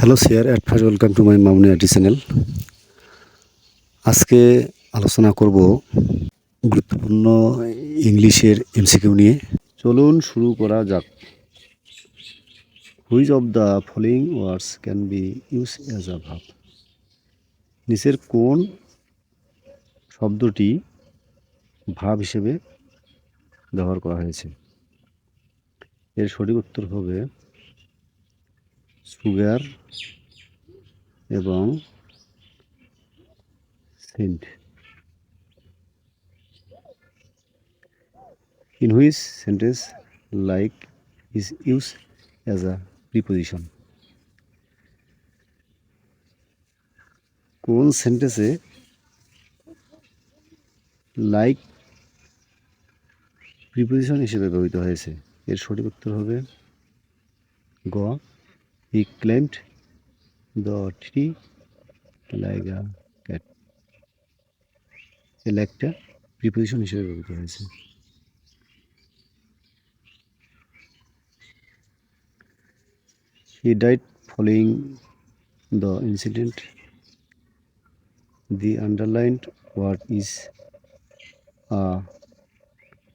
Hello sir at first welcome to my Mamoni IT channel আজকে আলোচনা করব গুরুত্বপূর্ণ ইংলিশের এমসিকিউ নিয়ে। চলুন শুরু করা যাক। Which of the following words can be use as a verb নিচের কোন শব্দটি ভাব হিসেবে ব্যবহার করা হয়েছে? এর সঠিক উত্তর হবে সুগার এবং cent. In which sentence like is used as a preposition? কোন সেন্টেন্সে লাইক প্রিপোজিশন হিসেবে ব্যবহৃত হয়েছে? এর সঠিক উত্তর হবে গ। He climbed the tree like a cat এই লাইকটা প্রিপোজিশন হিসেবে ব্যবহৃত হয়েছে He died following the incident. The underlined word is a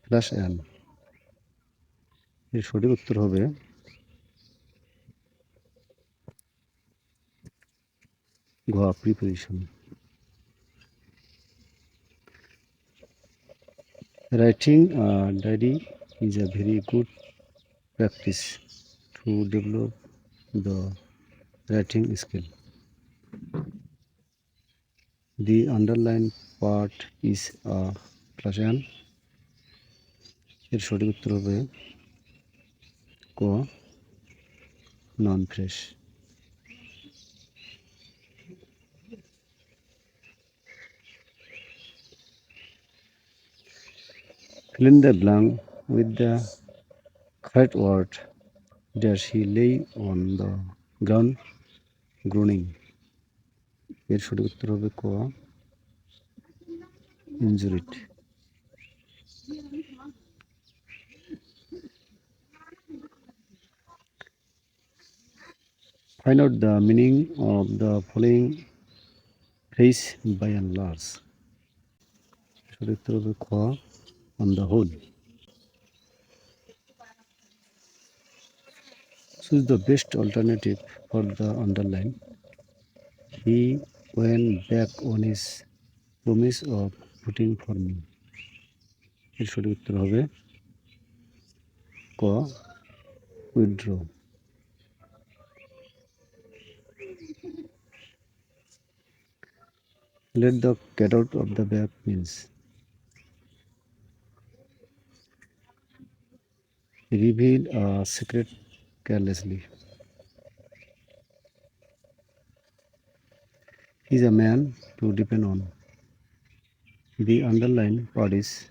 plus an. এর সঠিক উত্তর হবে ঘ preposition Writing a diary is a very good practice to develop the writing skill. The underlined part is a plus an. এর সঠিক উত্তর হবে ক non fresh fill in the blank with the correct word there she lay on the ground groaning এর সঠিক উত্তর হবে ক injured Find out the meaning of the following phrase by and large. সঠিক উত্তর হবে খ on the whole. Choose the best alternative for the underline. He went back on his promise of voting for me. এর সঠিক উত্তর হবে ক withdraw let the cat out of the bag means reveal a secret carelessly. He is a man to depend on. The underlined part is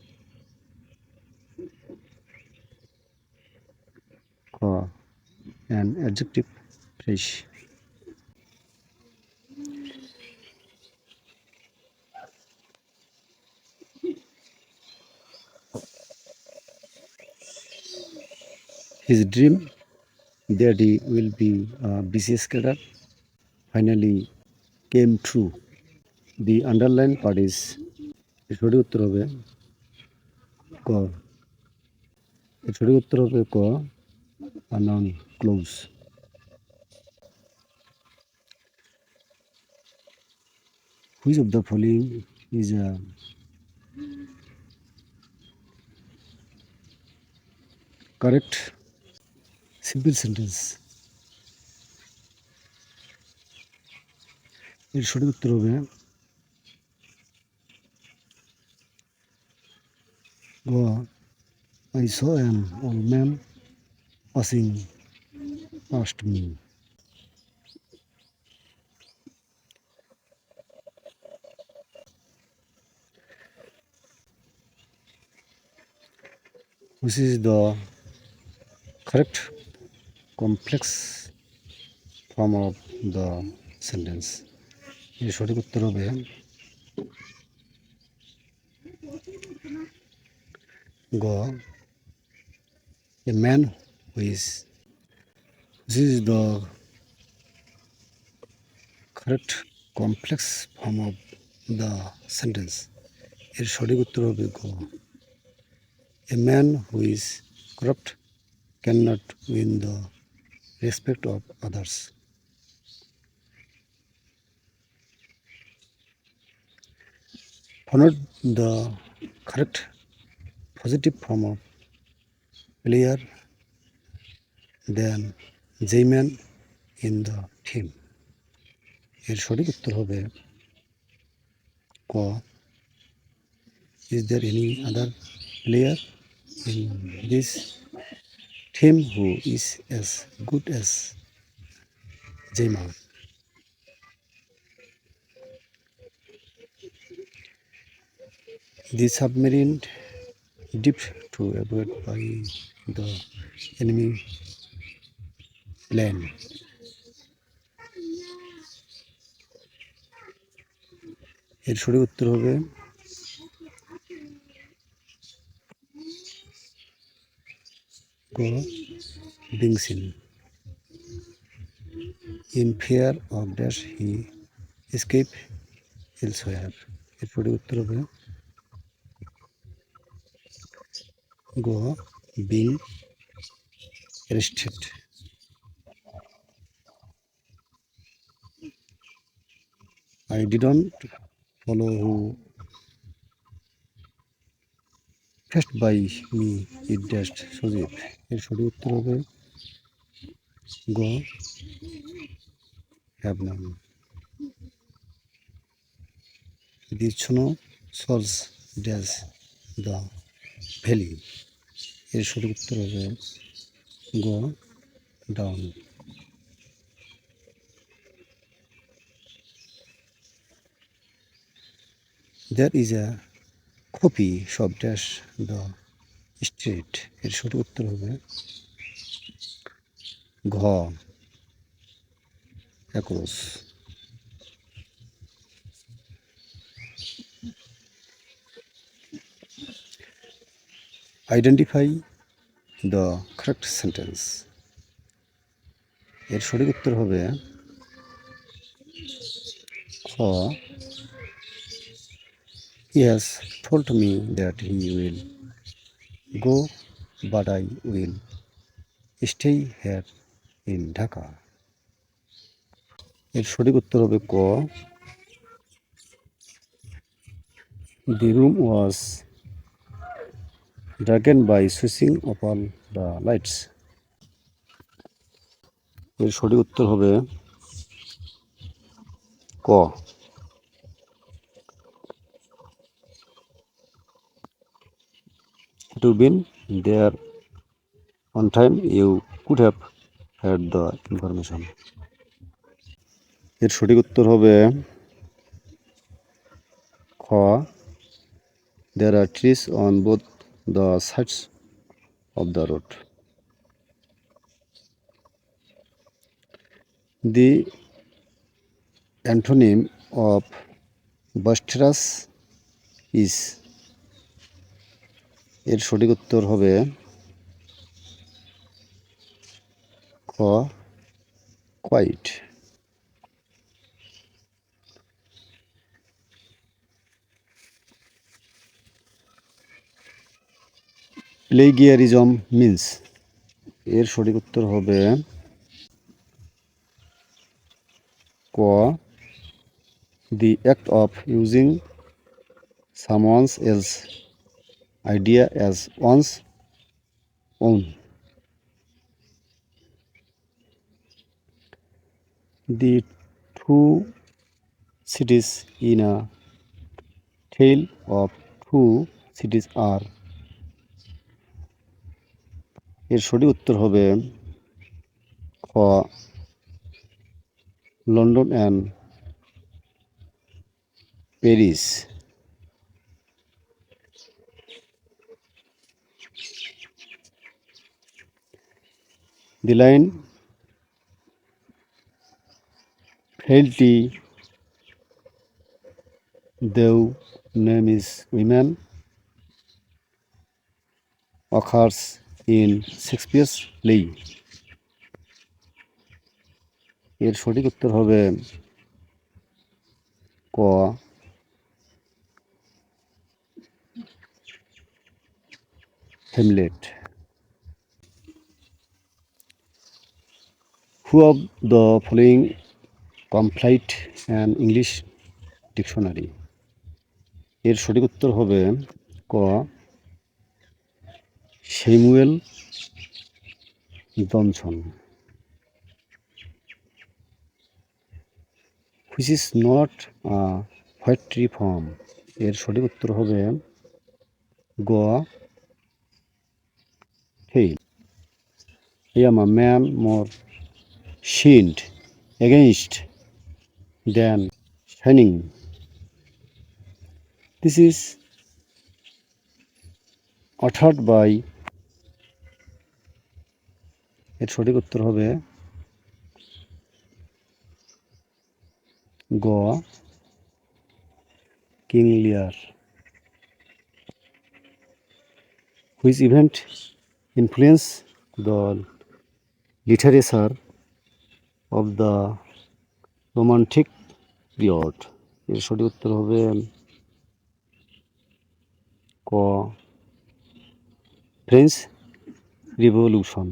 uh, an adjective phrase. His dream that he will be a BCS cadet finally came true. The underlined part is এর সঠিক উত্তর হবে ক এর সঠিক উত্তর হবে ক noun clause which of the following is a correct simple sentence এর সঠিক উত্তর হবে গ I saw an old man passing past me Which is the correct complex form of the sentence এর সঠিক উত্তর হবে গ a man who is this is the correct complex form of the sentence এর সঠিক উত্তর হবে গ a man who is corrupt cannot win the respect of others followed the correct positive form of player than Jayman in the team এর সঠিক উত্তর হবে ক is there any other player in this team who is as good as Jayman The submarine dipped to avoid by the enemy plane. এর সঠিক উত্তর হবে গ being seen in fear of dash he escape elsewhere এর সঠিক উত্তর হবে গ being arrested I didn't follow who by me it dashed Sajib এর সঠিক উত্তর হবে গ হ্যাভ নাম The Chuno solves dash the valley এর সঠিক উত্তর হবে গ down There is a coffee shop dash the street এর সঠিক উত্তর হবে। ঘ। across identify the correct sentence এর সঠিক উত্তর হবে খ। He has told me that he will go but I will stay here in Dhaka এর সঠিক উত্তর হবে ক। The room was by switching off all the lights. এর সঠিক উত্তর হবে ক। To been there on time you could have had the information এর সঠিক উত্তর হবে খ there are trees on both the sides of the road. The antonym of boisterous is এর সঠিক উত্তর হবে খ কোয়াইট প্লেগিয়ারিজম মিন্স এর সঠিক উত্তর হবে ক the act of using someone's else idea as one's own the two cities in a tale of two cities are. এর সঠিক উত্তর হবে খ, London and Paris The line frailty though name is women occurs in Shakespeare's play. এর সঠিক উত্তর হবে ক Hamlet who of the following compiled and English dictionary এর সঠিক উত্তর হবে ক Samuel Johnson which is not white tree form এর সঠিক উত্তর হবে গ হেই I am a man against than shining. This is uttered by, এর সঠিক উত্তর হবে গ, king Lear which event influence the literature of the romantic period এর সঠিক উত্তর হবে ক French revolution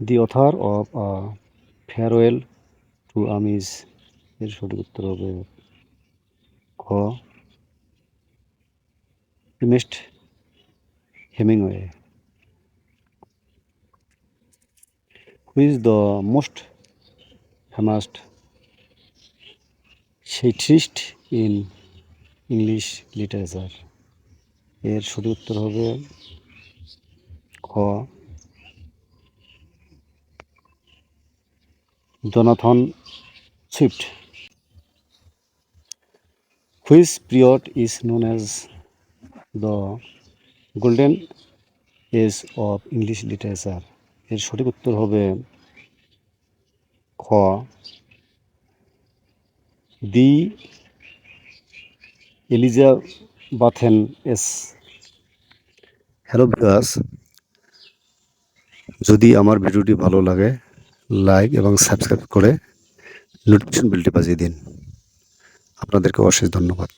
the author of a farewell to arms এর সঠিক উত্তর হবে খ Ernest Hemingway is the most famous satirist in English literature. এর সঠিক উত্তর হবে খ। Jonathan Swift. Which period is known as the golden age of English literature এর সঠিক উত্তর হবে খ। দি এলিজাবাথেন এস হ্যালো ভিউয়ার্স যদি আমার ভিডিওটি ভালো লাগে লাইক এবং সাবস্ক্রাইব করে নোটিফিকেশন বেলটি বাজিয়ে দিন। আপনাদেরকে অশেষ ধন্যবাদ।